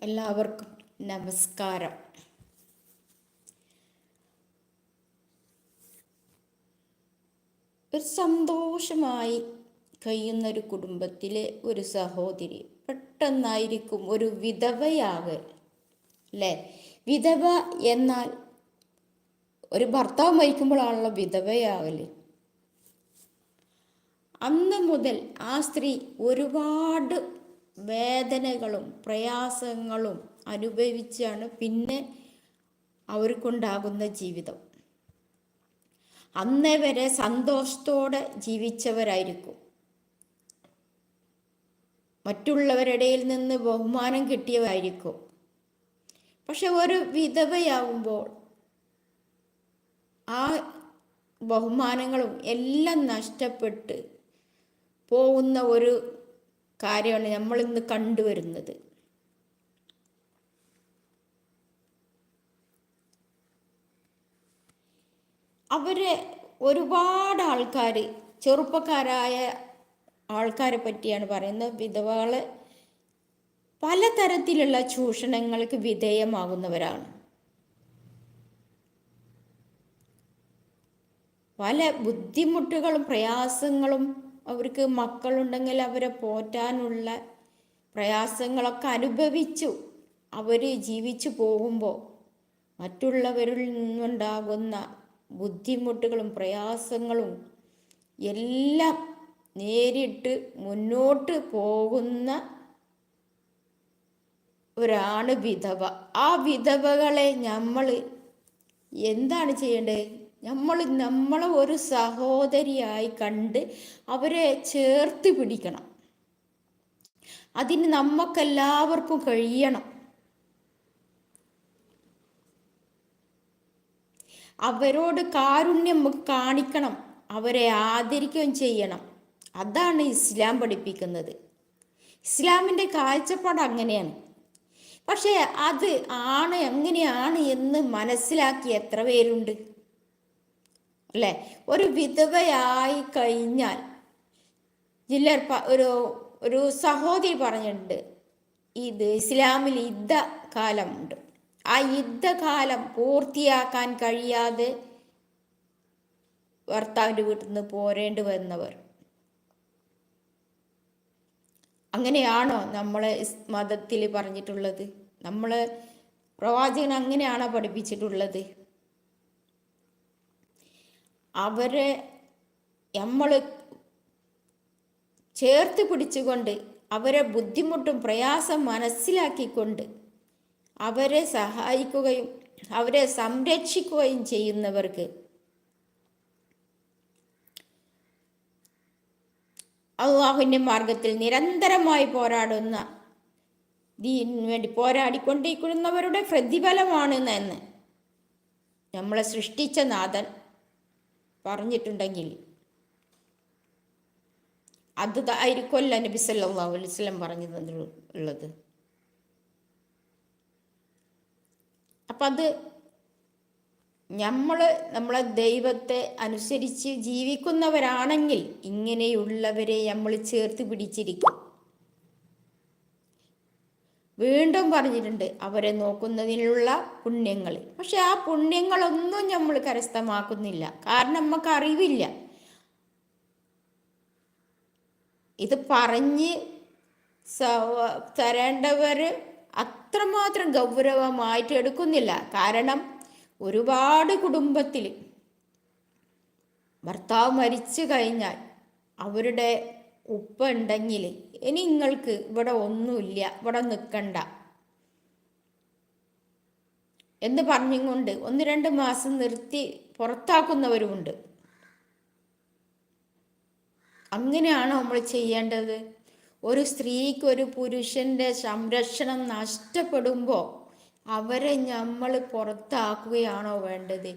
എല്ലാവർക്കും നമസ്കാരം. ഒരു സന്തോഷമായി കഴിയുന്ന ഒരു കുടുംബത്തിലെ ഒരു സഹോദരി പെട്ടെന്നായിരിക്കും ഒരു വിധവയാകൽ അല്ലേ? വിധവ എന്നാൽ ഒരു ഭർത്താവ് മരിക്കുമ്പോഴാണല്ലോ വിധവയാവൽ അന്ന് മുതൽ ആ സ്ത്രീ ഒരുപാട് വേദനകളും പ്രയാസങ്ങളും അനുഭവിച്ചാണ് പിന്നെ അവർക്കുണ്ടാകുന്ന ജീവിതം. അന്നേ വരെ സന്തോഷത്തോടെ ജീവിച്ചവരായിരിക്കും. മറ്റുള്ളവരുടെ നിന്ന് ബഹുമാനം കിട്ടിയവരായിരിക്കും. പക്ഷെ ഒരു വിധവയാകുമ്പോൾ ആ ബഹുമാനങ്ങളും എല്ലാം നഷ്ടപ്പെട്ട് പോകുന്ന ഒരു കാര്യമാണ് നമ്മളിന്ന് കണ്ടുവരുന്നത്. അവരെ ഒരുപാട് ആൾക്കാർ ചെറുപ്പക്കാരായ ആൾക്കാരെ പറ്റിയാണ് പറയുന്നത്. വിധവകൾ പലതരത്തിലുള്ള ചൂഷണങ്ങൾക്ക് വിധേയമാകുന്നവരാണ്. പല ബുദ്ധിമുട്ടുകളും പ്രയാസങ്ങളും അവർക്ക് മക്കളുണ്ടെങ്കിൽ അവരെ പോറ്റാനുള്ള പ്രയാസങ്ങളൊക്കെ അനുഭവിച്ചു. അവർ ജീവിച്ചു പോകുമ്പോൾ മറ്റുള്ളവരിൽ നിന്നുണ്ടാകുന്ന ബുദ്ധിമുട്ടുകളും പ്രയാസങ്ങളും എല്ലാം നേരിട്ട് മുന്നോട്ട് പോകുന്ന ഒരാണ് വിധവ. ആ വിധവകളെ നമ്മൾ എന്താണ് ചെയ്യേണ്ടത്? നമ്മൾ നമ്മളെ ഒരു സഹോദരിയായി കണ്ട് അവരെ ചേർത്ത് പിടിക്കണം. അതിന് നമുക്കെല്ലാവർക്കും കഴിയണം. അവരോട് കാരുണ്യം കാണിക്കണം. അവരെ ആദരിക്കുകയും ചെയ്യണം. അതാണ് ഇസ്ലാം പഠിപ്പിക്കുന്നത്. ഇസ്ലാമിന്റെ കാഴ്ചപ്പാട് അങ്ങനെയാണ്. പക്ഷേ അത് ആണ് എങ്ങനെയാണ് എന്ന് മനസ്സിലാക്കി എത്ര പേരുണ്ട്? അല്ലേ? ഒരു വിധവയായി കഴിഞ്ഞാൽ ചിലർ ഒരു ഒരു സഹോദരി പറഞ്ഞിട്ടുണ്ട് ഇത് ഇസ്ലാമിൽ യുദ്ധ കാലമുണ്ട് ആ യുദ്ധകാലം പൂർത്തിയാക്കാൻ കഴിയാതെ ഭർത്താവിന്റെ വീട്ടിൽ നിന്ന് പോരേണ്ടി വന്നവർ. അങ്ങനെയാണോ നമ്മൾ മതത്തിൽ പറഞ്ഞിട്ടുള്ളത്? നമ്മൾ പ്രവാചകൻ അങ്ങനെയാണോ പഠിപ്പിച്ചിട്ടുള്ളത്? അവരെ നമ്മൾ ചേർത്ത് പിടിച്ചുകൊണ്ട് അവരെ ബുദ്ധിമുട്ടും പ്രയാസം മനസ്സിലാക്കിക്കൊണ്ട് അവരെ സഹായിക്കുകയും അവരെ സംരക്ഷിക്കുകയും ചെയ്യുന്നവർക്ക് അള്ളാഹുവിന്റെ മാർഗത്തിൽ നിരന്തരമായി പോരാടുന്ന ദീനു വേണ്ടി പോരാടിക്കൊണ്ടിരിക്കുന്നവരുടെ പ്രതിഫലമാണ് എന്ന് നമ്മളെ സൃഷ്ടിച്ച നാഥൻ പറഞ്ഞിട്ടുണ്ടെങ്കിൽ അത് ആയിരിക്കുമല്ല നബി സല്ലല്ലാഹു അലൈഹി വസല്ലം പറഞ്ഞു തന്നിട്ടുള്ളത് അപ്പം അത് നമ്മൾ നമ്മളെ ദൈവത്തെ അനുസരിച്ച് ജീവിക്കുന്നവരാണെങ്കിൽ ഇങ്ങനെയുള്ളവരെ നമ്മൾ ചേർത്ത് പിടിച്ചിരിക്കും. വീണ്ടും പറഞ്ഞിട്ടുണ്ട് അവരെ നോക്കുന്നതിനുള്ള പുണ്യങ്ങൾ. പക്ഷെ ആ പുണ്യങ്ങളൊന്നും നമ്മൾ കരസ്ഥമാക്കുന്നില്ല. കാരണം നമുക്ക് അറിവില്ല. ഇത് പറഞ്ഞ് തരേണ്ടവർ അത്രമാത്രം ഗൗരവമായിട്ട് എടുക്കുന്നില്ല. കാരണം ഒരുപാട് കുടുംബത്തിൽ ഭർത്താവ് മരിച്ചു കഴിഞ്ഞാൽ അവരുടെ ഉപ്പ ഉണ്ടെങ്കിൽ ഇനി നിങ്ങൾക്ക് ഇവിടെ ഒന്നുമില്ല ഇവിടെ നിൽക്കണ്ട എന്ന് പറഞ്ഞുകൊണ്ട് ഒന്ന് രണ്ട് മാസം നിർത്തി പുറത്താക്കുന്നവരുമുണ്ട്. അങ്ങനെയാണോ നമ്മൾ ചെയ്യേണ്ടത്? ഒരു സ്ത്രീക്ക് ഒരു പുരുഷന്റെ സംരക്ഷണം നഷ്ടപ്പെടുമ്പോൾ അവരെ നമ്മൾ പുറത്താക്കുകയാണോ വേണ്ടത്?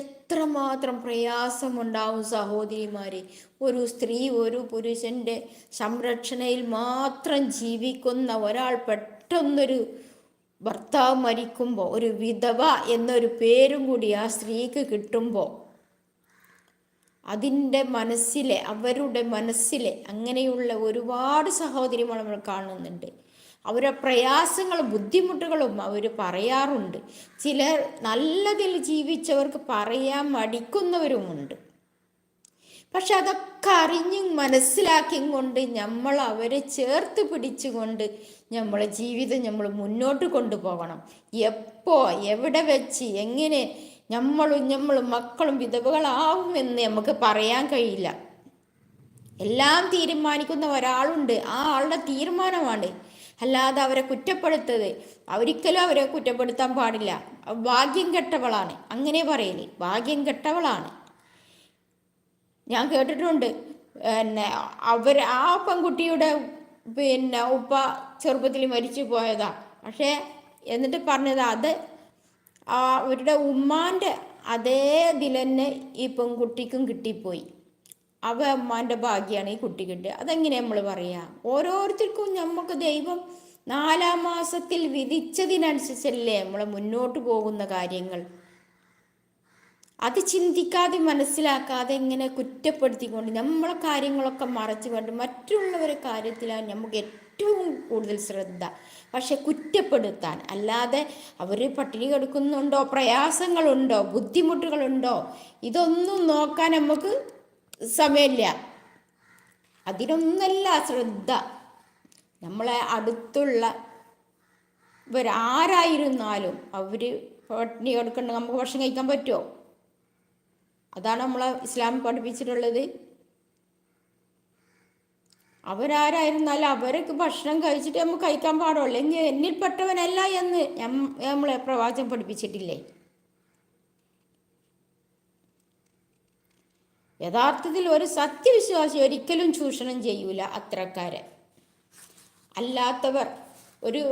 എത്രമാത്രം പ്രയാസമുണ്ടാവും സഹോദരിമാരെ. ഒരു സ്ത്രീ ഒരു പുരുഷന്റെ സംരക്ഷണയിൽ മാത്രം ജീവിക്കുന്ന ഒരാൾ പെട്ടെന്നൊരു ഭർത്താവ് മരിക്കുമ്പോൾ ഒരു വിധവ എന്നൊരു പേരും കൂടി ആ സ്ത്രീക്ക് കിട്ടുമ്പോൾ അതിന്റെ മനസ്സിലെ അവരുടെ മനസ്സിലെ അങ്ങനെയുള്ള ഒരുപാട് സഹോദരിമാർ നമ്മൾ കാണുന്നുണ്ട്. അവരെ പ്രയാസങ്ങളും ബുദ്ധിമുട്ടുകളും അവർ പറയാറുണ്ട്. ചിലർ നല്ലതിൽ ജീവിച്ചവർക്ക് പറയാൻ മടിക്കുന്നവരുമുണ്ട്. പക്ഷെ അതൊക്കെ അറിഞ്ഞും മനസ്സിലാക്കിയും കൊണ്ട് നമ്മൾ അവരെ ചേർത്ത് പിടിച്ചുകൊണ്ട് നമ്മളെ ജീവിതം നമ്മൾ മുന്നോട്ട് കൊണ്ടുപോകണം. എപ്പോ എവിടെ വെച്ച് എങ്ങനെ നമ്മളും നമ്മളും മക്കളും വിധവകളാവുമെന്ന് നമുക്ക് പറയാൻ കഴിയില്ല. എല്ലാം തീരുമാനിക്കുന്ന ഒരാളുണ്ട്. ആ ആളുടെ തീരുമാനമാണ് അല്ലാതെ അവരെ കുറ്റപ്പെടുത്തത് ഒരിക്കലും അവരെ കുറ്റപ്പെടുത്താൻ പാടില്ല. ഭാഗ്യം കെട്ടവളാണ്. അങ്ങനെ പറയൽ. ഭാഗ്യം കെട്ടവളാണ്. ഞാൻ കേട്ടിട്ടുണ്ട്. പിന്നെ അവർ ആ പെൺകുട്ടിയുടെ പിന്നെ ഉപ്പ ചെറുപ്പത്തിൽ മരിച്ചു പോയതാ. പക്ഷേ എന്നിട്ട് പറഞ്ഞത് അത് അവരുടെ ഉമ്മാന്റെ അതേ ഇതിൽ ഈ പെൺകുട്ടിക്കും കിട്ടിപ്പോയി. അവ അമ്മാന്റെ ഭാഗ്യമാണ് ഈ കുട്ടിക്കിട്ട്. അതെങ്ങനെ നമ്മൾ പറയാ? ഓരോരുത്തർക്കും നമുക്ക് ദൈവം നാലാം മാസത്തിൽ വിധിച്ചതിനനുസരിച്ചല്ലേ നമ്മൾ മുന്നോട്ട് പോകുന്ന കാര്യങ്ങൾ. അത് ചിന്തിക്കാതെ മനസ്സിലാക്കാതെ ഇങ്ങനെ കുറ്റപ്പെടുത്തിക്കൊണ്ട് നമ്മളെ കാര്യങ്ങളൊക്കെ മറച്ചു കൊണ്ട് മറ്റുള്ളവരെ കാര്യത്തിലാണ് നമുക്ക് ഏറ്റവും കൂടുതൽ ശ്രദ്ധ. പക്ഷെ കുറ്റപ്പെടുത്താൻ അല്ലാതെ അവർ പട്ടിണി കിടക്കുന്നുണ്ടോ? പ്രയാസങ്ങളുണ്ടോ? ബുദ്ധിമുട്ടുകളുണ്ടോ? ഇതൊന്നും നോക്കാൻ നമുക്ക് സമയമില്ല. അതിനൊന്നല്ല ശ്രദ്ധ. നമ്മളെ അടുത്തുള്ള ഇവരാരായിരുന്നാലും അവർ പട്ടിണി കിടക്കണ്ട നമുക്ക് ഭക്ഷണം കഴിക്കാൻ പറ്റുമോ? അതാണ് നമ്മളെ ഇസ്ലാം പഠിപ്പിച്ചിട്ടുള്ളത്. അവരാരായിരുന്നാലും അവർക്ക് ഭക്ഷണം കഴിച്ചിട്ട് നമുക്ക് കഴിക്കാൻ പാടുള്ളൂ. എങ്കിൽ എന്നിൽപ്പെട്ടവനല്ല എന്ന് നമ്മളെ പ്രവാചകം പഠിപ്പിച്ചിട്ടില്ലേ? യഥാർത്ഥത്തിൽ ഒരു സത്യവിശ്വാസി ഒരിക്കലും ചൂഷണം ചെയ്യൂല അത്രക്കാരെ. അല്ലാത്തവർ ഒരു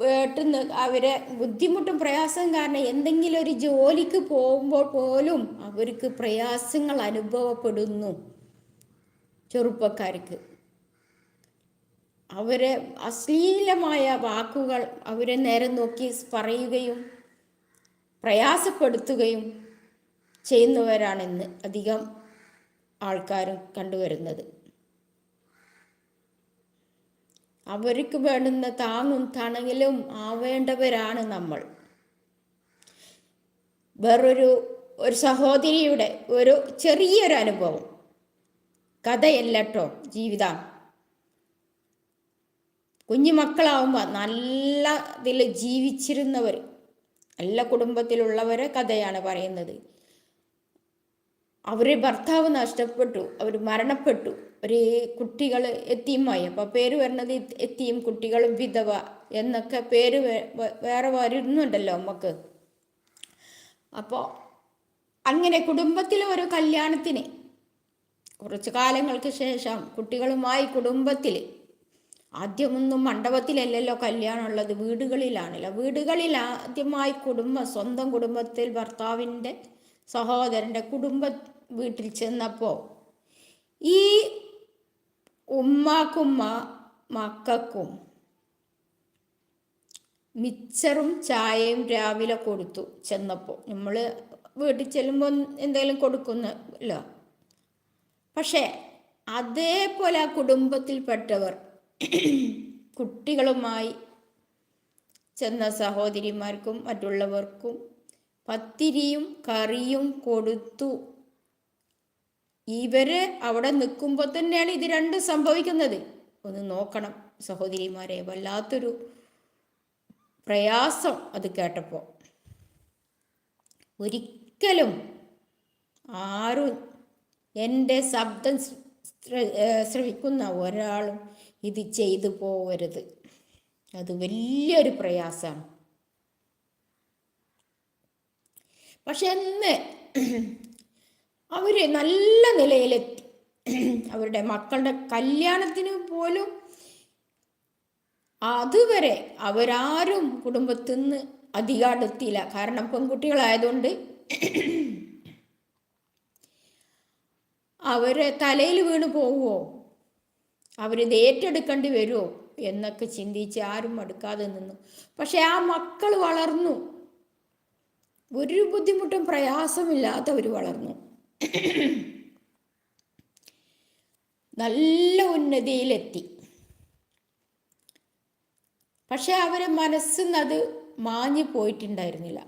വീട്ടിൽ അവരെ ബുദ്ധിമുട്ടും പ്രയാസം കാരണം എന്തെങ്കിലും ഒരു ജോലിക്ക് പോകുമ്പോൾ പോലും അവർക്ക് പ്രയാസങ്ങൾ അനുഭവപ്പെടുന്നു ചെറുപ്പക്കാർക്ക്. അവരെ അശ്ലീലമായ വാക്കുകൾ അവരെ നേരെ നോക്കി പറയുകയും പ്രയാസപ്പെടുത്തുകയും ചെയ്യുന്നവരാണെന്ന് അധികം ആൾക്കാരും കണ്ടുവരുന്നത്. അവർക്ക് വേണ്ടുന്ന താങ്ങും തണലും ആവേണ്ടവരാണ് നമ്മൾ. വേറൊരു ഒരു സഹോദരിയുടെ ഒരു ചെറിയൊരു അനുഭവം. കഥയല്ല കേട്ടോ ജീവിതം. കുഞ്ഞു മക്കളാവുമ്പോൾ നല്ല ഇതിൽ ജീവിച്ചിരുന്നവർ നല്ല കുടുംബത്തിലുള്ളവരെ കഥയാണ് പറയുന്നത്. അവർ ഭർത്താവ് നഷ്ടപ്പെട്ടു അവർ മരണപ്പെട്ടു. ഒരു കുട്ടികൾ എത്തിയുമായി. അപ്പോൾ പേര് വരുന്നത് എത്തിയും കുട്ടികളും വിധവ എന്നൊക്കെ പേര് വേറെ വരുന്നുണ്ടല്ലോ നമുക്ക് അപ്പോൾ അങ്ങനെ കുടുംബത്തിലെ ഒരു കല്യാണത്തിന് കുറച്ച് കാലങ്ങൾക്ക് ശേഷം കുട്ടികളുമായി കുടുംബത്തിൽ ആദ്യമൊന്നും മണ്ഡപത്തിലല്ലല്ലോ കല്യാണമുള്ളത് വീടുകളിലാണല്ലോ. വീടുകളിൽ ആദ്യമായി കുടുംബം സ്വന്തം കുടുംബത്തിൽ ഭർത്താവിന്റെ സഹോദരന്റെ കുടുംബ വീട്ടിൽ ചെന്നപ്പോൾ ഈ ഉമ്മാക്കും മക്കൾക്കും മിച്ചറും ചായയും രാവിലെ കൊടുത്തു ചെന്നപ്പോൾ നമ്മൾ വീട്ടിൽ ചെല്ലുമ്പോൾ എന്തെങ്കിലും കൊടുക്കുന്നല്ലോ പക്ഷേ അതേപോലെ ആ കുടുംബത്തിൽപ്പെട്ടവർ കുട്ടികളുമായി ചെന്ന സഹോദരിമാർക്കും മറ്റുള്ളവർക്കും പത്തിരിയും കറിയും കൊടുത്തു. ഇവർ അവിടെ നിൽക്കുമ്പോൾ തന്നെയാണ് ഇത് രണ്ടും സംഭവിക്കുന്നത്. ഒന്ന് നോക്കണം സഹോദരിമാരെ വല്ലാത്തൊരു പ്രയാസം അത് കേട്ടപ്പോൾ. ഒരിക്കലും ആരും എന്റെ ശബ്ദം ശ്രവിക്കുന്ന ഒരാളും ഇത് ചെയ്തു പോകരുത്. അത് വലിയൊരു പ്രയാസമാണ്. പക്ഷെ എന്ന് അവർ നല്ല നിലയിലെത്തി. അവരുടെ മക്കളുടെ കല്യാണത്തിന് പോലും അതുവരെ അവരാരും കുടുംബത്തിൽ നിന്ന് അധികം അടുത്തില്ല കാരണം പെൺകുട്ടികളായതുകൊണ്ട് അവരെ തലയിൽ വീണ് പോവുമോ അവരിത് ഏറ്റെടുക്കേണ്ടി വരുമോ എന്നൊക്കെ ചിന്തിച്ച് ആരും അടുക്കാതെ നിന്നു. പക്ഷെ ആ മക്കൾ വളർന്നു. ഒരു ബുദ്ധിമുട്ടും പ്രയാസമില്ലാത്തവർ വളർന്നു. നല്ല ഉന്നതിയിലെത്തി. പക്ഷെ അവരെ മനസ്സിന്നത് മാഞ്ഞു പോയിട്ടുണ്ടായിരുന്നില്ല.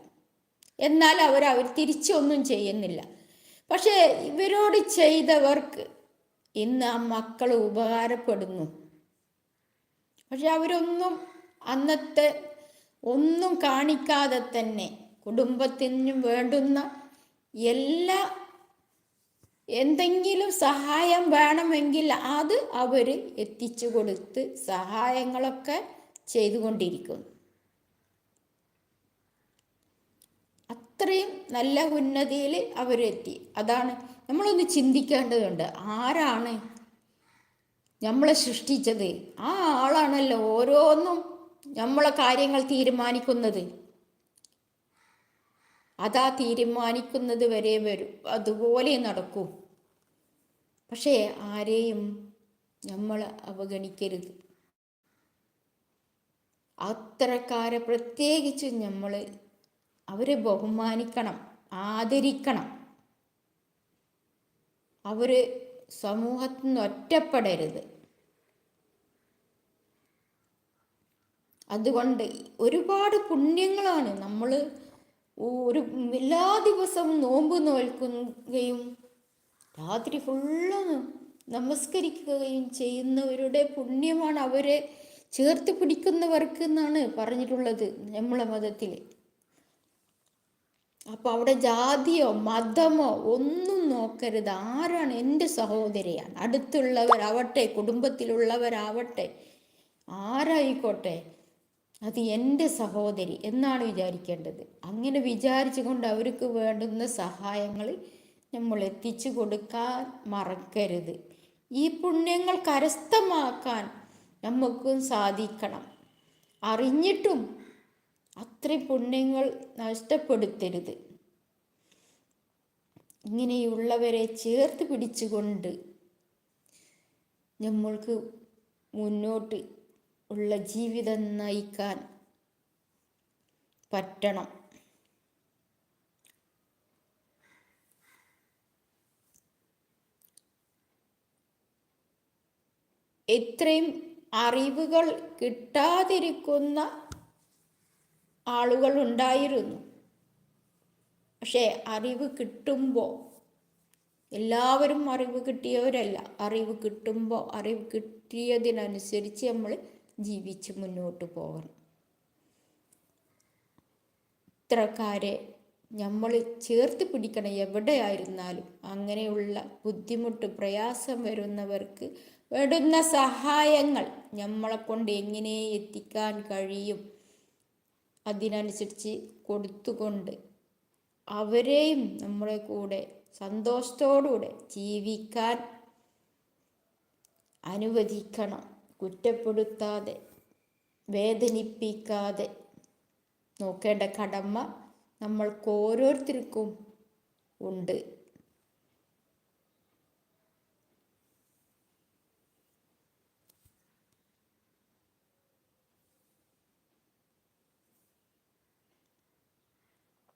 എന്നാൽ അവർ അവർ തിരിച്ചൊന്നും ചെയ്യുന്നില്ല. പക്ഷേ ഇവരോട് ചെയ്തവർക്ക് ഇന്ന് ആ മക്കൾ ഉപകാരപ്പെടുന്നു. പക്ഷെ അവരൊന്നും അന്നത്തെ ഒന്നും കാണിക്കാതെ തന്നെ കുടുംബത്തിനും വേണ്ടുന്ന എല്ലാ എന്തെങ്കിലും സഹായം വേണമെങ്കിൽ അത് അവർ എത്തിച്ചു കൊടുത്ത് സഹായങ്ങളൊക്കെ ചെയ്തുകൊണ്ടിരിക്കുന്നു അത്രയും നല്ല ഉന്നതിയിൽ അവരെത്തി അതാണ് നമ്മളൊന്ന് ചിന്തിക്കേണ്ടതുണ്ട്. ആരാണ് നമ്മളെ സൃഷ്ടിച്ചത്? ആ ആളാണല്ലോ ഓരോന്നും നമ്മളെ കാര്യങ്ങൾ തീരുമാനിക്കുന്നത്. അതാ തീരുമാനിക്കുന്നത് വരെ വരും. അതുപോലെ നടക്കൂ. പക്ഷേ ആരെയും നമ്മൾ അവഗണിക്കരുത്. അത്തരക്കാരെ പ്രത്യേകിച്ച് നമ്മൾ അവരെ ബഹുമാനിക്കണം ആദരിക്കണം. അവർ സമൂഹത്തിൽ നിന്ന് ഒറ്റപ്പെടരുത്. അതുകൊണ്ട് ഒരുപാട് പുണ്യങ്ങളാണ് നമ്മൾ ഒരു എല്ലാ ദിവസവും നോമ്പ് നോൽക്കുകയും രാത്രി ഫുള്ള് നമസ്കരിക്കുകയും ചെയ്യുന്നവരുടെ പുണ്യമാണ് അവരെ ചേർത്ത് പിടിക്കുന്നവർക്ക് എന്നാണ് പറഞ്ഞിട്ടുള്ളത് നമ്മളെ മതത്തിൽ അപ്പോൾ അവിടെ ജാതിയോ മതമോ ഒന്നും നോക്കരുത്. ആരാണ് എന്റെ സഹോദരിയാണ്? അടുത്തുള്ളവരാവട്ടെ കുടുംബത്തിലുള്ളവരാവട്ടെ ആരായിക്കോട്ടെ? അത് എന്റെ സഹോദരി എന്നാണ് വിചാരിക്കേണ്ടത്. അങ്ങനെ വിചാരിച്ചുകൊണ്ട് അവർക്ക് വേണ്ടുന്ന സഹായങ്ങൾ നമ്മൾ എത്തിച്ചു കൊടുക്കാൻ മറക്കരുത്. ഈ പുണ്യങ്ങൾ കരസ്ഥമാക്കാൻ നമുക്കും സാധിക്കണം. അറിഞ്ഞിട്ടും അത്ര പുണ്യങ്ങൾ നഷ്ടപ്പെടുത്തരുത്. ഇങ്ങനെയുള്ളവരെ ചേർത്ത് പിടിച്ചുകൊണ്ട് നമ്മൾക്ക് മുന്നോട്ട് ഉള്ള ജീവിതം നയിക്കാൻ പറ്റണം. ഇത്രയും അറിവുകൾ കിട്ടാതിരിക്കുന്ന ആളുകൾ ഉണ്ടായിരുന്നു. പക്ഷേ അറിവ് കിട്ടുമ്പോൾ എല്ലാവരും അറിവ് കിട്ടിയവരല്ല. അറിവ് കിട്ടുമ്പോൾ അറിവ് കിട്ടിയതിനനുസരിച്ച് നമ്മൾ ജീവിച്ച് മുന്നോട്ട് പോകണം. ഇത്രക്കാരെ നമ്മൾ ചേർത്ത് പിടിക്കണം എവിടെയായിരുന്നാലും. അങ്ങനെയുള്ള ബുദ്ധിമുട്ട് പ്രയാസം വരുന്നവർക്ക് വേണ്ടുന്ന സഹായങ്ങൾ നമ്മളെ കൊണ്ട് എങ്ങനെ എത്തിക്കാൻ കഴിയും? അതിനനുസരിച്ച് കൊടുത്തുകൊണ്ട് അവരെയും നമ്മളെ കൂടെ സന്തോഷത്തോടുകൂടെ ജീവിക്കാൻ അനുവദിക്കണം. കുറ്റപ്പെടുത്താതെ വേദനിപ്പിക്കാതെ നോക്കേണ്ട കടമ നമ്മൾക്ക് ഓരോരുത്തർക്കും ഉണ്ട്.